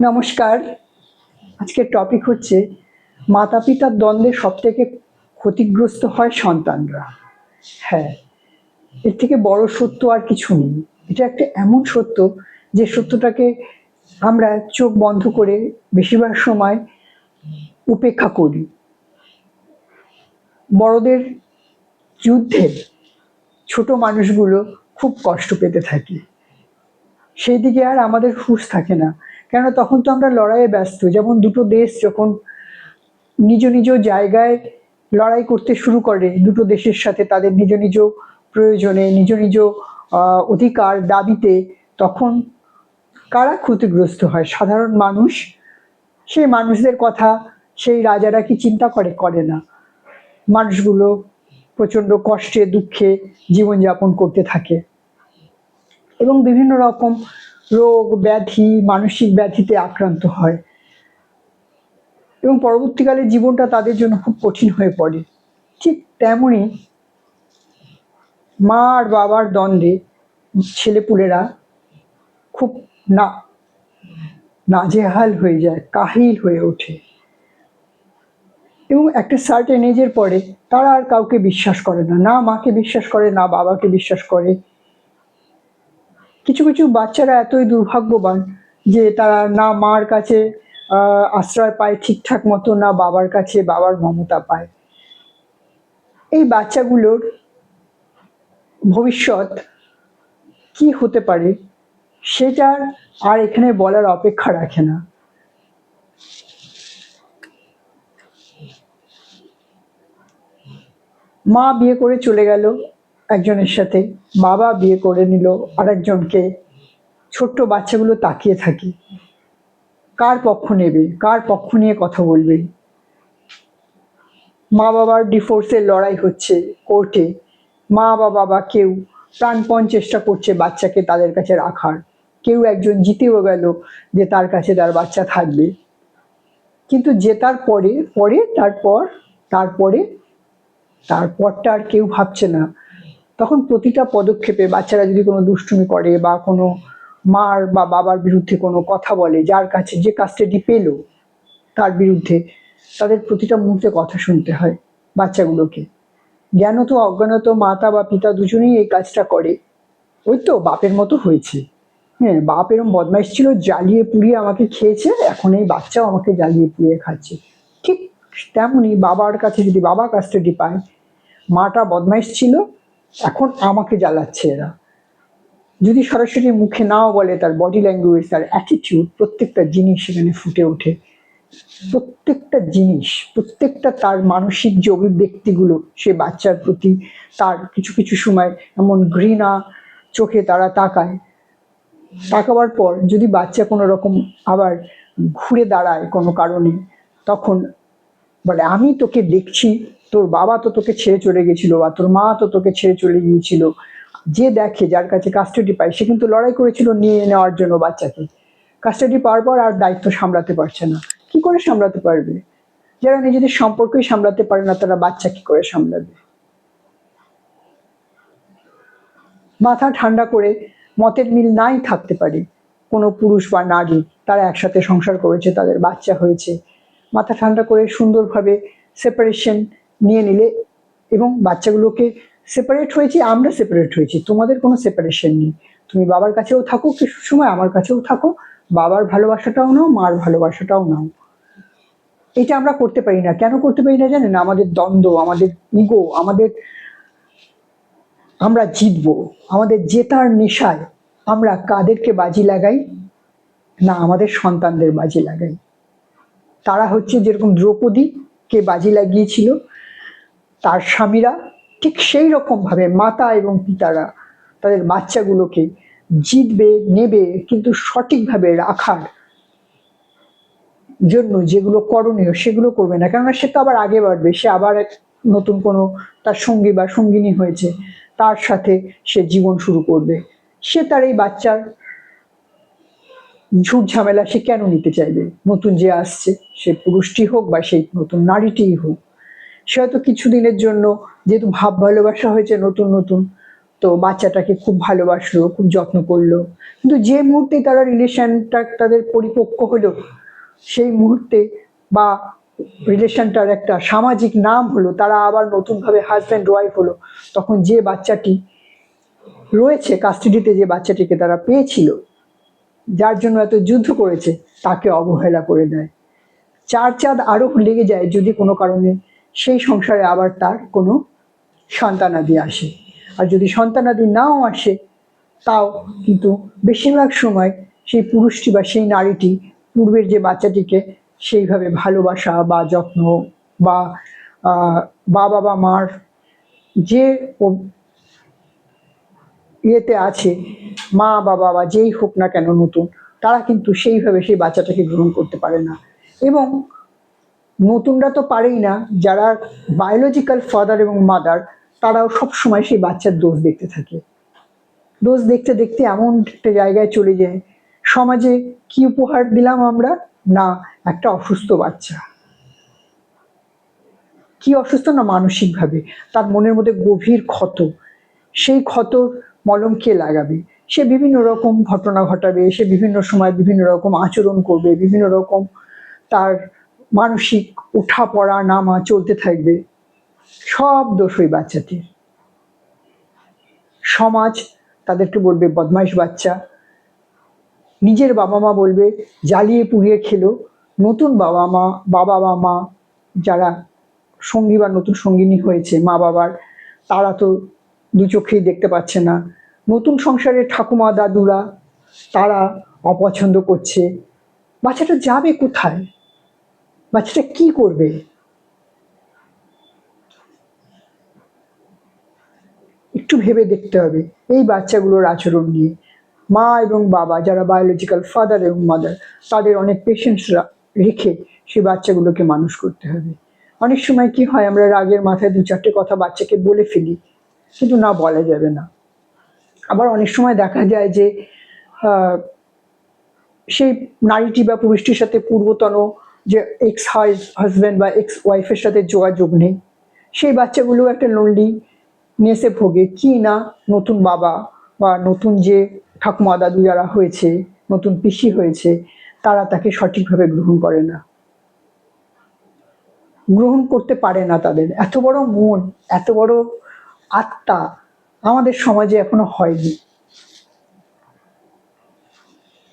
নমস্কার। আজকের টপিক হচ্ছে মাতা পিতার দ্বন্দ্বে সব থেকে ক্ষতিগ্রস্ত হয় সন্তানরা। হ্যাঁ এর থেকে বড় সত্য আর কিছু নেই। এটা একটা এমন সত্য যে সত্যটাকে আমরা চোখ বন্ধ করে বেশিরভাগ সময় উপেক্ষা করি। বড়দের যুদ্ধে ছোট মানুষগুলো খুব কষ্ট পেতে থাকে। সেই দিকে আর আমাদের হুঁশ থাকে না। কেন তখন তো আমরা লড়াইয়ে ব্যস্ত। যেমন দুটো দেশ যখন নিজ নিজ জায়গায় লড়াই করতে শুরু করে, দুটো দেশের সাথে তাদের নিজ নিজ প্রয়োজনে, নিজ নিজ অধিকার দাবিতে, তখন কারা ক্ষতিগ্রস্ত হয়? সাধারণ মানুষ? সেই মানুষদের কথা সেই রাজারা কি চিন্তা করে? করে না। মানুষগুলো প্রচণ্ড কষ্টে, দুঃখে জীবনযাপন করতে থাকে। এবং বিভিন্ন রকম রোগ ব্যাধি, মানসিক ব্যাধিতে আক্রান্ত হয়। এবং পরবর্তীকালে জীবনটা তাদের জন্য খুব কঠিন হয়ে পড়ে। ঠিক তেমনই মা আর বাবার দ্বন্দ্বে ছেলেপুলেরা খুব না, নাজেহাল হয়ে যায়, কাহিল হয়ে ওঠে। এবং একটা সার্টেন এজের পরে তারা আর কাউকে বিশ্বাস করে না। না মাকে বিশ্বাস করে, না বাবাকে বিশ্বাস করে। কিছু কিছু বাচ্চারা এতই দুর্ভাগ্যবান যে তারা না মার কাছে আশ্রয় পায় ঠিকঠাক মতো, না বাবার কাছে বাবার মমতা পায়। এই বাচ্চাগুলোর ভবিষ্যৎ কি হতে পারে সেটার আর এখানে বলার অপেক্ষা রাখে না। মা বিয়ে করে চলে গেল। একজনের সাথে বাবা বিয়ে করে নিল, আরেকজনকে ছোট্ট বাচ্চাগুলো তাকিয়ে থাকে। কার পক্ষ নেবে? কার পক্ষ নিয়ে কথা বলবে? মা বাবার ডিফোর্সের লড়াই হচ্ছে কোর্টে মা বাবা বা কেউ প্রাণপণ চেষ্টা করছে বাচ্চাকে তাদের কাছে রাখার। কেউ একজন জিতেও গেল যে তার কাছে তার বাচ্চা থাকবে। কিন্তু জেতার পরে পরে, তারপর, তারপরে, তারপরটা আর কেউ ভাবছে না। তখন প্রতিটা পদক্ষেপে বাচ্চারা যদি কোনো দুষ্টুমি করে বা কোনো মার বা বাবার বিরুদ্ধে কোনো কথা বলে, যার কাছে যে কাস্টাডি পেল তার বিরুদ্ধে, তাদের প্রতিটা মুহূর্তে কথা শুনতে হয় বাচ্চাগুলোকে। জ্ঞানত অজ্ঞানত মাতা বা পিতা দুজনেই এই কাজটা করে। ওই তো বাপের মতো হয়েছে। হ্যাঁ বাপ এরম বদমাইশ ছিল, জ্বালিয়ে পুড়িয়ে আমাকে খেয়েছে, এখন এই বাচ্চাও আমাকে জ্বালিয়ে পুড়িয়ে খাচ্ছে। ঠিক তেমনি বাবার কাছে যদি বাবা কাস্টাডি পায়, মাটা বদমাইশ ছিল এখন আমাকে জ্বালাচ্ছে এরা। যদি সরাসরি মুখে নাও বলে তার বডি ল্যাঙ্গুয়েজ তার অ্যাটিটিউড প্রত্যেকটা জিনিস সেখানে ফুটে ওঠে। প্রত্যেকটা জিনিস, প্রত্যেকটা তার মানসিক যে অভিব্যক্তিগুলো, সে বাচ্চার প্রতি তার কিছু কিছু সময় এমন ঘৃণা চোখে তারা তাকায়। তাকাবার পর যদি বাচ্চা কোনো রকম আবার ঘুরে দাঁড়ায় কোনো কারণে, তখন বলে, আমি তোকে দেখছি তোর বাবা তো তোকে ছেড়ে চলে গেছিল বা তোর মা তো তোকে ছেড়ে চলে গিয়েছিল। যে দেখে যার কাছে কাস্টাডি পায়, সে কিন্তু লড়াই করেছিল নিয়ে নেওয়ার জন্য বাচ্চাকে। কাস্টাডি পাওয়ার পর আর দায়িত্ব সামলাতে পারছে না। কি করে সামলাতে পারবে? যারা নিজেদের সম্পর্কই সামলাতে পারে না, তারা বাচ্চা কি করে সামলাবে? মাথা ঠান্ডা করে মতের মিল নাই থাকতে পারে। কোনো পুরুষ বা নারী তারা একসাথে সংসার করেছে, তাদের বাচ্চা হয়েছে। মাথা ঠান্ডা করে সুন্দরভাবে সেপারেশন নিয়ে নিলে এবং বাচ্চাগুলোকে সেপারেট হয়েছি, আমরা সেপারেট হয়েছি। তোমাদের কোনো সেপারেশন নেই। তুমি বাবার কাছেও থাকো, কিছু সময় আমার কাছেও থাকো। বাবার ভালোবাসাটাও নাও, মার ভালোবাসাটাও নাও। এটা আমরা করতে পারি না। কেন করতে পারি না জানেন? আমাদের দ্বন্দ্ব, আমাদের ইগো আমাদের আমরা জিতবো। আমাদের জেতার নেশায় আমরা কাদেরকে বাজি লাগাই? না, আমাদের সন্তানদের বাজি লাগাই। তারা হচ্ছে যেরকম দ্রৌপদীকে বাজি লাগিয়েছিল তার স্বামীরা ঠিক সেই রকমভাবে মাতা এবং পিতারা তাদের বাচ্চাগুলোকে জিতবে, নেবে, কিন্তু সঠিকভাবে রাখার জন্য যেগুলো করণীয় সেগুলো করবে না। কেননা সে তো আবার আগে বাড়বে, সে আবার এক নতুন কোনো তার সঙ্গী বা সঙ্গিনী হয়েছে, তার সাথে সে জীবন শুরু করবে। সে তার এই বাচ্চার ঝুট ঝামেলা সে কেন নিতে চাইবে? নতুন যে আসছে, সে পুরুষটি হোক বা সেই নতুন নারীটিই হোক। সে হয়তো কিছুদিনের জন্য যেহেতু ভাব ভালোবাসা হয়েছে নতুন নতুন, তো বাচ্চাটাকে খুব ভালোবাসলো, খুব যত্ন করল। কিন্তু যে মুহূর্তে তারা রিলেশনটা তাদের পরিপক্ক হলো, সেই মুহূর্তে বা রিলেশনটার একটা সামাজিক নাম হলো, তারা আবার নতুনভাবে হাজব্যান্ড ওয়াইফ হলো, তখন যে বাচ্চাটি রয়েছে কাস্টাডিতে যে বাচ্চাটিকে তারা পেয়েছিল, যার জন্য এত যুদ্ধ করেছে, তাকে অবহেলা করে দেয়। চার চাঁদ আরও লেগে যায় যদি কোনো কারণে সেই সংসারে আবার তার কোনো সন্তানাদি আসে। আর যদি সন্তানাদি নাও আসে, তাও কিন্তু বেশিরভাগ সময় সেই পুরুষটি বা সেই নারীটি পূর্বের যে বাচ্চাটিকে সেইভাবে ভালোবাসা বা যত্ন বা বাবা বা মার যে ইয়েতে আছে, মা বা বাবা যেই হোক না কেন নতুন, তারা কিন্তু সেইভাবে সেই বাচ্চাটাকে গ্রহণ করতে পারে না। এবং নতুনরা তো পারেই না। যারা বায়োলজিক্যাল ফাদার এবং মাদার তারাও সব সময় সেই বাচ্চার দোষ দেখতে থাকে। দোষ দেখতে দেখতে এমন একটা জায়গায় চলে যায়, সমাজে কি উপহার দিলাম আমরা? না, একটা অসুস্থ বাচ্চা। কি অসুস্থ না মানসিকভাবে? তার মনের মধ্যে গভীর ক্ষত। সেই ক্ষতর মলম কে লাগাবে? সে বিভিন্ন রকম ঘটনা ঘটাবে, সে বিভিন্ন সময় বিভিন্ন রকম আচরণ করবে, বিভিন্ন রকম তার মানসিক ওঠা পড়া নামা চলতে থাকবে। সব দোষ ওই বাচ্চাটির। সমাজ তাদেরকে বলবে, বদমাইশ বাচ্চা। নিজের বাবা মা বলবে, জ্বালিয়ে পুড়িয়ে খেলো। নতুন বাবা মা, বাবা বা মা যারা সঙ্গী বা নতুন সঙ্গিনী হয়েছে, মা বাবার, তারা তো দু চোখেই দেখতে পাচ্ছে না। নতুন সংসারের ঠাকুমা, দাদুরা, তারা অপছন্দ করছে। বাচ্চাটা যাবে কোথায়? বাচ্চাটা কি করবে? একটু ভেবে দেখতে হবে এই বাচ্চাগুলোর আচরণ নিয়ে। মা এবং বাবা যারা বায়োলজিক্যাল ফাদার এবং মাদার তাদের অনেক পেশেন্স রেখে সেই বাচ্চাগুলোকে মানুষ করতে হবে। অনেক সময় কি হয়, আমরা রাগের মাথায় দু চারটে কথা বাচ্চাকে বলে ফেলি, কিন্তু না বলা যাবে না। আবার অনেক সময় দেখা যায় যে সেই নারীটি বা পুরুষটির সাথে পূর্বতন যে এক্স হাজব্যান্ড বা এক্স ওয়াইফের সাথে যোগাযোগ নেই। সেই বাচ্চাগুলো একটা লোনলি নেসে ভোগে। কি না নতুন বাবা বা নতুন যে ঠাকুমা, দাদু যারা হয়েছে, নতুন পিসি হয়েছে, তারা তাকে সঠিকভাবে গ্রহণ করে না। গ্রহণ করতে পারে না তাদের। এত বড় মন, এত বড় আত্মা আমাদের সমাজে এখনও হয়নি।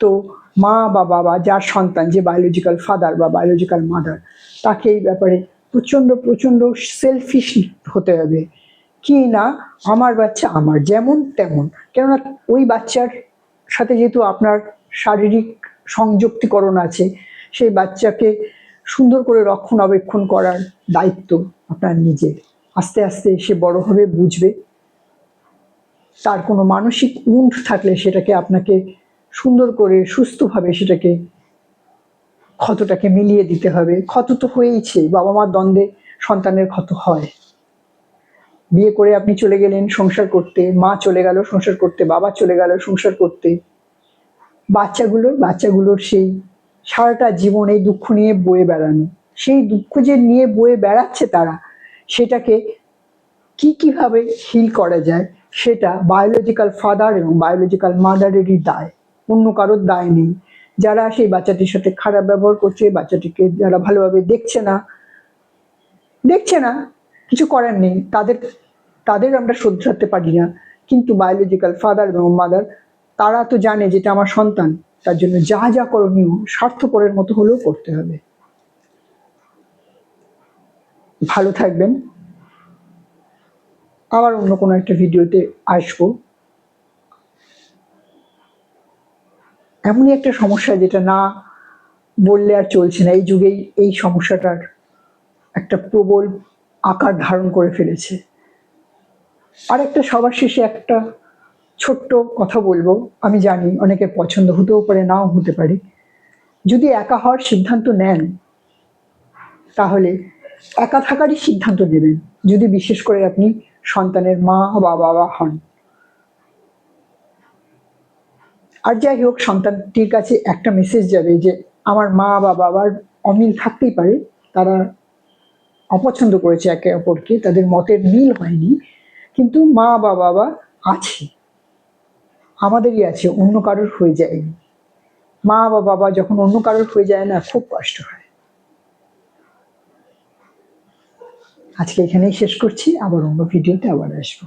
তো মা বা বাবা যার সন্তান, যে বায়োলজিক্যাল ফাদার বা বায়োলজিক্যাল মাদার তাকে এই ব্যাপারে প্রচণ্ড প্রচণ্ড সেলফিশ হতে হবে। কি না, আমার বাচ্চা আমার যেমন তেমন। কেননা ওই বাচ্চার সাথে যেহেতু আপনার শারীরিক সংযুক্তিকরণ আছে, সেই বাচ্চাকে সুন্দর করে রক্ষণাবেক্ষণ করার দায়িত্ব আপনার নিজের। আস্তে আস্তে সে বড় হবে, বুঝবে। তার কোনো মানসিক উন্ড থাকলে সেটাকে আপনাকে সুন্দর করে সুস্থভাবে সেটাকে, ক্ষতটাকে মিলিয়ে দিতে হবে। ক্ষত তো হয়েইছে বাবা মার দ্বন্দ্বে সন্তানের ক্ষত হয়। বিয়ে করে আপনি চলে গেলেন সংসার করতে, মা চলে গেল সংসার করতে, বাবা চলে গেল সংসার করতে। বাচ্চাগুলোর বাচ্চাগুলোর সেই সারাটা জীবন এই দুঃখ নিয়ে বয়ে বেড়ানো। সেই দুঃখ যে নিয়ে বয়ে বেড়াচ্ছে তারা, সেটাকে কি কীভাবে হিল করা যায়, সেটা বায়োলজিক্যাল ফাদার এবং বায়োলজিক্যাল মাদারেরই দায়। অন্য কারোর দায় নেই। যারা সেই বাচ্চাটির সাথে খারাপ ব্যবহার করছে, বাচ্চাটিকে যারা ভালোভাবে দেখছে না দেখছে না, কিছু করার নেই। তাদের তাদের আমরা শোধরাতে পারি না। কিন্তু বায়োলজিক্যাল ফাদার এবং মাদার তারা তো জানে যেটা আমার সন্তান। তার জন্য যা যা করণীয়, স্বার্থপরের মতো হলেও করতে হবে। ভালো থাকবেন। আবার অন্য কোনো একটা ভিডিওতে আসব। এমনই একটা সমস্যা যেটা না বললে আর চলছে না। এই যুগেই এই সমস্যাটার একটা প্রবল আকার ধারণ করে ফেলেছে। আর একটা সবার শেষে একটা ছোট্ট কথা বলব। আমি জানি অনেকের পছন্দ হতেও পারে, নাও হতে পারে। যদি একা হওয়ার সিদ্ধান্ত নেন, তাহলে একা থাকারই সিদ্ধান্ত নেবেন। যদি বিশেষ করে আপনি সন্তানের মা বা বাবা হন। আর যাই হোক, সন্তানটির কাছে একটা মেসেজ যাবে যে, আমার মা বা বাবার অমিল থাকতেই পারে, তারা অপছন্দ করেছে একে অপরকে, তাদের মতের মিল হয়নি, কিন্তু মা বা বাবা আছে, আমাদেরই আছে, অন্য কারোর হয়ে যায়নি। মা বা বাবা যখন অন্য কারোর হয়ে যায় না, খুব কষ্ট হয়। আজকে এখানেই শেষ করছি, আবার অন্য ভিডিওতে আবার আসব।